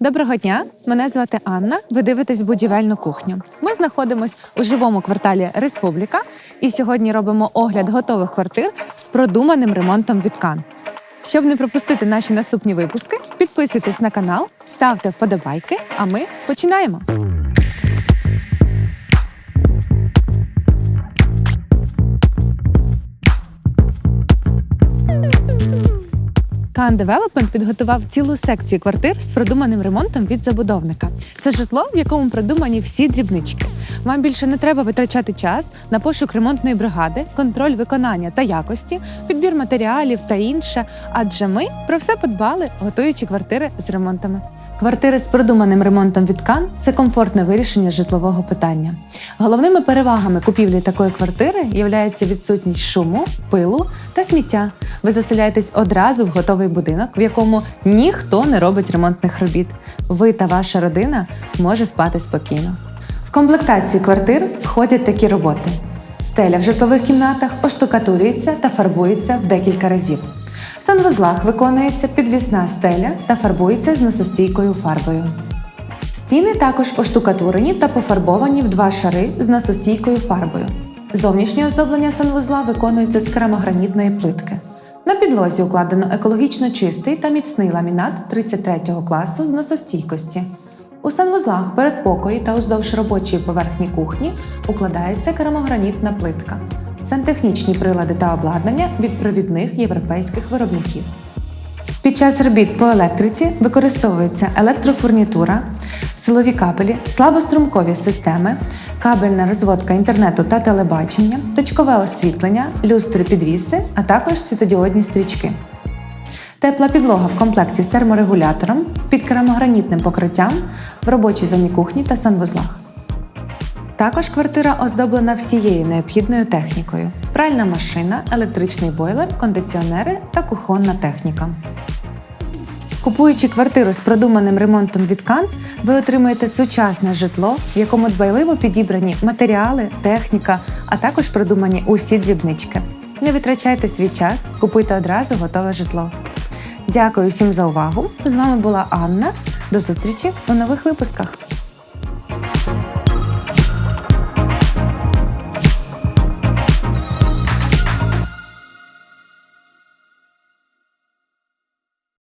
Доброго дня! Мене звати Анна. Ви дивитесь будівельну кухню. Ми знаходимось у живому кварталі Республіка і сьогодні робимо огляд готових квартир з продуманим ремонтом від. Щоб не пропустити наші наступні випуски, підписуйтесь на канал, ставте вподобайки, а ми починаємо. Кан Девелопмент підготував цілу секцію квартир з продуманим ремонтом від забудовника. Це житло, в якому продумані всі дрібнички. Вам більше не треба витрачати час на пошук ремонтної бригади, контроль виконання та якості, підбір матеріалів та інше. Адже ми про все подбали, готуючи квартири з ремонтами. Квартири з продуманим ремонтом від Кан це комфортне вирішення житлового питання. Головними перевагами купівлі такої квартири є відсутність шуму, пилу та сміття. Ви заселяєтесь одразу в готовий будинок, в якому ніхто не робить ремонтних робіт. Ви та ваша родина може спати спокійно. В комплектацію квартир входять такі роботи: стеля в житлових кімнатах оштукатурюється та фарбується в декілька разів. В санвузлах виконується підвісна стеля та фарбується з носостійкою фарбою. Стіни також оштукатурені та пофарбовані в два шари з носостійкою фарбою. Зовнішнє оздоблення санвузла виконується з керамогранітної плитки. На підлозі укладено екологічно чистий та міцний ламінат 33 класу з носостійкості. У санвузлах, передпокої та уздовж робочої поверхні кухні укладається керамогранітна плитка. Сантехнічні прилади та обладнання від провідних європейських виробників. Під час робіт по електриці використовується електрофурнітура, силові кабелі, слабострумкові системи, кабельна розводка інтернету та телебачення, точкове освітлення, люстри підвіси, а також світодіодні стрічки. Тепла підлога в комплекті з терморегулятором під керамогранітним покриттям в робочій зоні кухні та санвузлах. Також квартира оздоблена всією необхідною технікою: пральна машина, електричний бойлер, кондиціонери та кухонна техніка. Купуючи квартиру з продуманим ремонтом від Кан, ви отримуєте сучасне житло, в якому дбайливо підібрані матеріали, техніка, а також продумані усі дрібнички. Не витрачайте свій час, купуйте одразу готове житло. Дякую всім за увагу! З вами була Анна. До зустрічі у нових випусках.